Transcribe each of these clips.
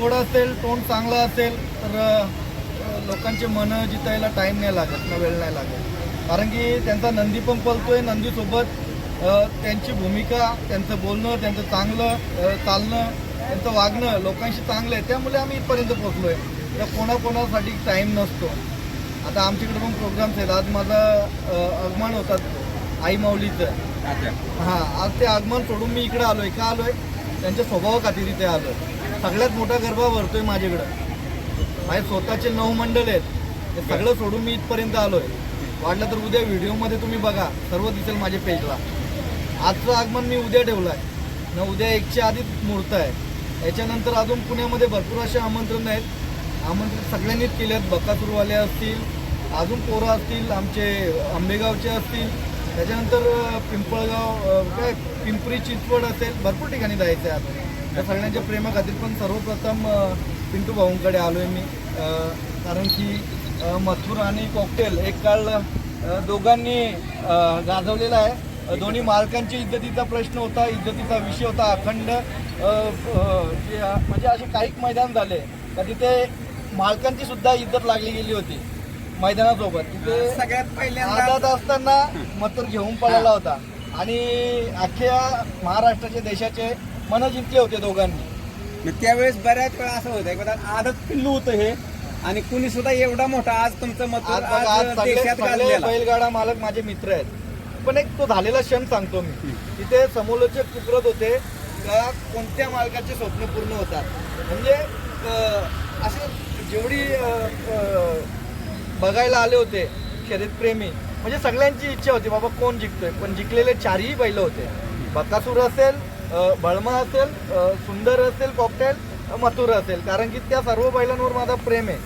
गोड असेल तोंड चांगलं असेल तर लोकांचे मनं जितायला टाईम नाही लागत ना वेळ नाही लागत. कारण की त्यांचा नंदी पण पलतोय नंदीसोबत त्यांची भूमिका त्यांचं बोलणं त्यांचं चांगलं चालणं त्यांचं वागणं लोकांशी चांगलं आहे त्यामुळे आम्ही इथपर्यंत पोहोचलो आहे तर कोणाकोणासाठी टाईम नसतो. आता आमच्याकडे पण प्रोग्राम्स आहेत. आज माझा आगमन होतात आई माऊलीचं. हां आज ते आगमन सोडून मी इकडे आलोय. का आलोय? त्यांच्या स्वभावा खातीर इथे आलोय. सगळ्यात मोठा गरबा भरतोय माझ्याकडं. माझे स्वतःचे नऊ मंडल आहेत. ते सगळं सोडून मी इथपर्यंत आलोय. वाटलं तर उद्या व्हिडिओमध्ये तुम्ही बघा. सर्व दिसेल माझ्या पेजला. आजचं आगमन मी उद्या ठेवलं आहे न उद्या एकच्या आधीच मुहूर्त आहे. याच्यानंतर अजून पुण्यामध्ये भरपूर असे आमंत्रण आहेत. आमंत्रित सगळ्यांनीच केले आहेत बकासूरवाले असतील अजून पोरं असतील आमचे आंबेगावचे असतील. त्याच्यानंतर पिंपळगाव काय पिंपरी चिंचवड असेल. भरपूर ठिकाणी जायचं आहे त्या सगळ्यांच्या प्रेमाखातीर पण सर्वप्रथम पिंटू भाऊंकडे आलो आहे मी कारण की मथुर आणि कॉकटेल एक काळ दोघांनी गाजवलेला आहे. दोन्ही मालकांची इज्जतीचा प्रश्न होता इज्जतीचा विषय होता अखंड. म्हणजे असे काही मैदान झाले का तिथे मालकांची सुद्धा इज्जत लागली गेली होती मैदानासोबत. तिथे सगळ्यात पहिल्यांदा आझाद असताना मथुर घेऊन पळाला होता. आणि अख्ख्या महाराष्ट्राचे देशाचे मन जिंकले होते दोघांनी. मग त्यावेळेस बऱ्याच वेळा असं होतं की आदत पिल्लू होतं हे. आणि कुणी सुद्धा एवढा मोठा आज तुमचं मत आज बघा, आज आज सगळे देशात सगळे गाजलेला बैलगाडा मालक माझे मित्र आहेत. पण एक तो झालेला क्षण सांगतो मी. तिथे समोरचे कुकरत होते का कोणत्या मालकाचे स्वप्न पूर्ण होतात. म्हणजे अं, असे जेवढी अं, अं, बघायला आले होते शर्यतप्रेमी म्हणजे सगळ्यांची इच्छा होती बाबा कोण जिंकतोय? पण जिंकलेले चारही बैल होते. बकासूर असेल बळमा असेल सुंदर असेल कॉकटेल मथुर असेल. कारण की त्या सर्व बैलांवर माझा प्रेम आहे.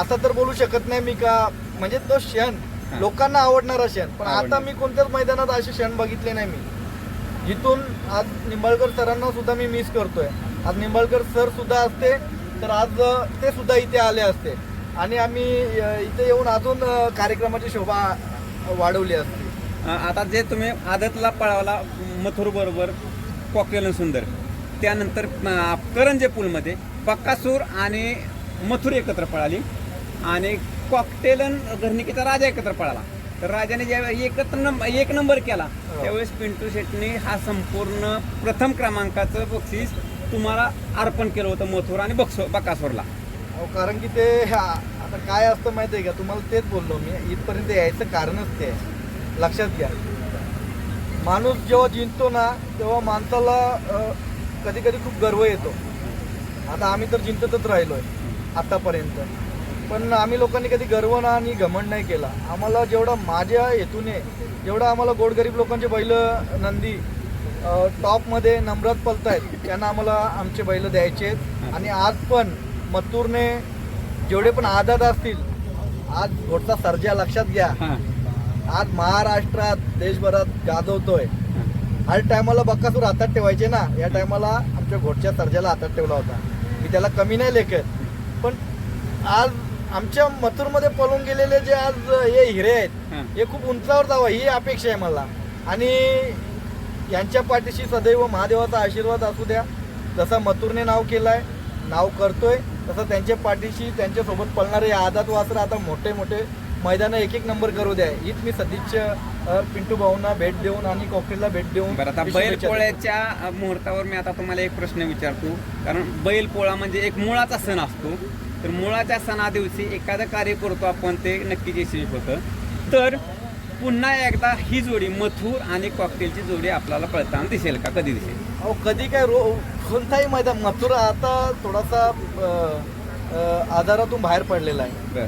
असं तर बोलू शकत नाही मी का म्हणजे तो क्षण लोकांना आवडणारा क्षण. पण आता. मी कोणत्याच मैदानात असे क्षण बघितले नाही मी. जिथून आज निंबाळकर सरांना सुद्धा मी मिस करतोय. आज निंबाळकर सर सुद्धा असते तर आज ते सुद्धा इथे आले असते. आणि आम्ही इथे येऊन अजून कार्यक्रमाची शोभा वाढवली असते. आता जे तुम्ही आदतला पळावला मथुर बरोबर कॉकटेल सुंदर. त्यानंतर करंजे पूलमध्ये बक्कासूर आणि मथुर एकत्र पळाली आणि कॉकटेल आणि घरणिकेचा राजा एकत्र पळाला. तर राजाने ज्यावेळी एकत्र नंबर एक नंबर केला त्यावेळेस पिंटू शेटने हा संपूर्ण प्रथम क्रमांकाचं बक्षीस तुम्हाला अर्पण केलं होतं मथुर आणि बक्सो बकासूरला कारण की ते हा- आता काय असतं माहिती आहे का? तुम्हाला तेच बोललो मी. इथपर्यंत यायचं कारणच ते आहे. लक्षात घ्या. माणूस जेव्हा जिंकतो ना तेव्हा माणसाला कधी कधी खूप गर्व येतो. आता आम्ही तर जिंकतच राहिलोय आतापर्यंत. पण आम्ही लोकांनी कधी गर्व ना आणि घमंड नाही केला. आम्हाला जेवढा माझ्या हेतूने जेवढं आम्हाला गोडगरीब लोकांचे बैल नंदी टॉपमध्ये नम्रात पलतायत त्यांना आम्हाला आमचे बैल द्यायचे आहेत. आणि आज पण मत्तूरने जेवढे पण आदात असतील आज घोटचा सर्जा लक्षात घ्या. आज महाराष्ट्रात देशभरात गाजवतोय. हर टायमाला बक्कासूर हातात ठेवायचे ना या टायमाला आमच्या घोटच्या सर्जाला हातात ठेवला होता. मी त्याला कमी नाही लेखत. पण आज आमच्या मथुरमध्ये पळून गेलेले जे आज हे हिरे आहेत हां. हे खूप उंचावर जावं ही अपेक्षा आहे मला. आणि यांच्या पाठीशी सदैव महादेवाचा आशीर्वाद असू द्या जसं मथुरने नाव केलंय नाव करतोय तसं त्यांच्या पाठीशी त्यांच्यासोबत पळणारे आदात वासर आता मोठे मोठे मैदानं एक एक नंबर करू द्या. हीच मी सदिच्छा अ, पिंटू भाऊंना भेट देऊन आणि कॉकटेलला भेट देऊन बरं आता. बैलपोळ्याच्या मुहूर्तावर मी आता तुम्हाला एक प्रश्न विचारतो. कारण बैलपोळा म्हणजे एक मुळाचा सण असतो. तर मुळाच्या सणा दिवशी एखादं कार्य करतो आपण ते नक्कीच यशस्वी होतं. तर पुन्हा एकदा ही जोडी मथुर आणि कॉकटेलची जोडी आपल्याला पळताना दिसेल का? कधी दिसेल? अहो कधी काय रो कोणताही मैदान मथुरा आता थोडासा आजारातून बाहेर पडलेला आहे.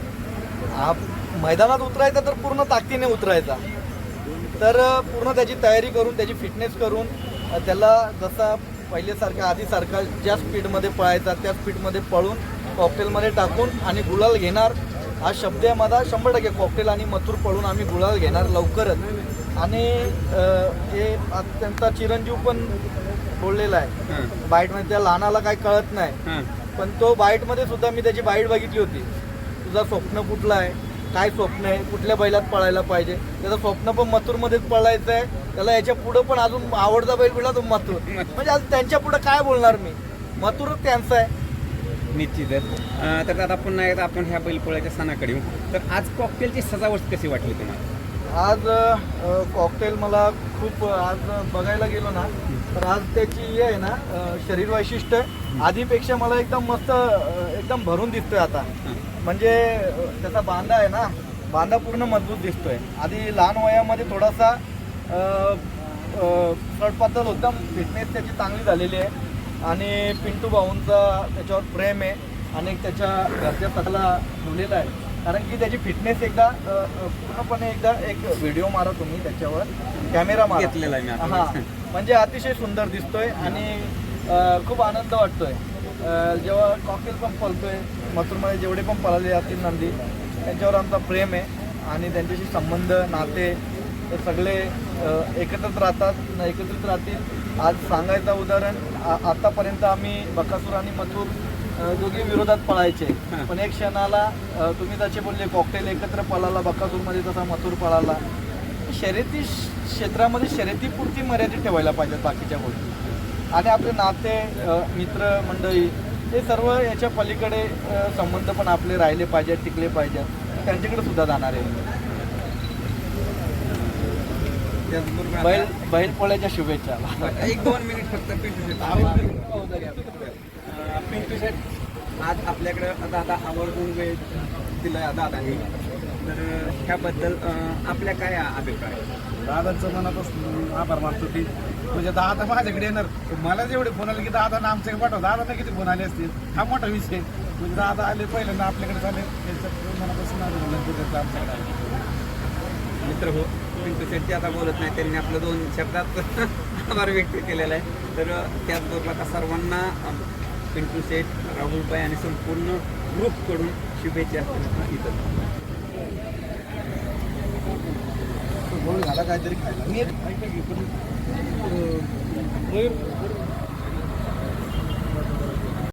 हा मैदानात उतरायचा तर पूर्ण ताकदीने उतरायचा. तर पूर्ण त्याची तयारी करून त्याची फिटनेस करून त्याला जसा पहिल्यासारखा आधीसारखा ज्या स्पीडमध्ये पळायचा त्या स्पीडमध्ये पळून कॉकटेलमध्ये टाकून आणि गुलाल घेणार. हा शब्द आहे माझा शंभर टक्के कॉकटेल आणि मथुर पळून आम्ही गुलाल घेणार लवकरच. आणि हे त्यांचा चिरंजीव पण बोललेला आहे. बाईटमध्ये त्या लहानाला काही कळत नाही. पण तो बाईटमध्ये सुद्धा मी त्याची बाईट बघितली होती. तुझं स्वप्न कुठलं आहे? काय स्वप्न आहे? कुठल्या बैलात पळायला पाहिजे? त्याचं स्वप्न पण मथुरमध्येच पळायचं आहे. त्याला याच्या पुढं पण अजून आवडता बैल मिळाला तो मथुर. म्हणजे आज त्यांच्या पुढं काय बोलणार मी? मथुरच त्यांचं आहे. निश्चितच तर दादा पुन्हा एकदा आपण ह्या बैलपोळ्याच्या सणाकडे येऊ. तर आज कॉकटेलची सजावट कशी वाटली तुम्हाला? आज कॉकटेल मला खूप आज बघायला गेलो ना तर आज त्याची हे आहे ना अ, शरीर वैशिष्ट्य आधीपेक्षा मला एकदम मस्त अ, एकदम भरून दिसतोय आता. म्हणजे त्याचा बांधा आहे ना बांधा पूर्ण मजबूत दिसतोय. आधी लहान वयामध्ये थोडासा पातळ एकदम फिटनेस त्याची चांगली झालेली आहे. आणि पिंटू भाऊंचा त्याच्यावर प्रेम आहे आणि त्याच्या घरच्या सगळा ठेवलेला आहे. कारण की त्याची फिटनेस एकदा पूर्णपणे एकदा एक व्हिडिओ मारा तुम्ही त्याच्यावर. कॅमेरा मारा. घेतलेला आहे. हा. म्हणजे अतिशय सुंदर दिसतोय आणि खूप आनंद वाटतोय. जेव्हा कॉकटेल पण पळतोय मथुरमध्ये जेवढे पण पळाले असतील नंदी त्यांच्यावर आमचा प्रेम आहे आणि त्यांच्याशी संबंध नाते हे सगळे एकत्रच राहतात एकत्रित राहतील. आज सांगायचं उदाहरण आतापर्यंत आम्ही बकासूर आणि मथुर दोघे विरोधात पळायचे. पण एक क्षणाला तुम्ही जसे बोलले कॉकटेल एकत्र पळाला बकासूरमध्ये तसा मथुर पळाला. शर्यती क्षेत्रामध्ये शर्यतीपुरती मर्यादित ठेवायला पाहिजेत बाकीच्या गोष्टी. आणि आपले नाते मित्र मंडळी हे सर्व याच्या पलीकडे संबंध पण आपले राहिले पाहिजेत टिकले पाहिजेत. त्यांच्याकडे सुद्धा जाणार आहे. बैल आता- बैल पोळ्याच्या शुभेच्छा. एक दोन मिनिट फक्त पिंटू शेट. अं, पिंटू शेट आज आपल्याकडं दादा आवर्जून वेळ दिला दादानी. तर ह्याबद्दल आपल्या काय अभिप्राय? दादांचं मनापासून आभार मानतो की म्हणजे दादा माझ्याकडे येणार. मला जेवढे फोन आले की दादा आमच्याकडे पाठव दादा किती फोन आले असतील? हा मोठा विषय म्हणजे दादा आले पहिल्यांदा आपल्याकडे झाले त्यांचं मनापासून आमच्याकडे आले. मित्र हो पिंटू शेट्टी आता बोलत नाही त्यांनी आपलं दोन शब्दात आभार व्यक्त केलेला आहे. तर त्याचबरोबर आता सर्वांना पिंटू शेठ राहुलबाई आणि संपूर्ण ग्रुपकडून शुभेच्छा इथं गोळ झाला काहीतरी खायला. मी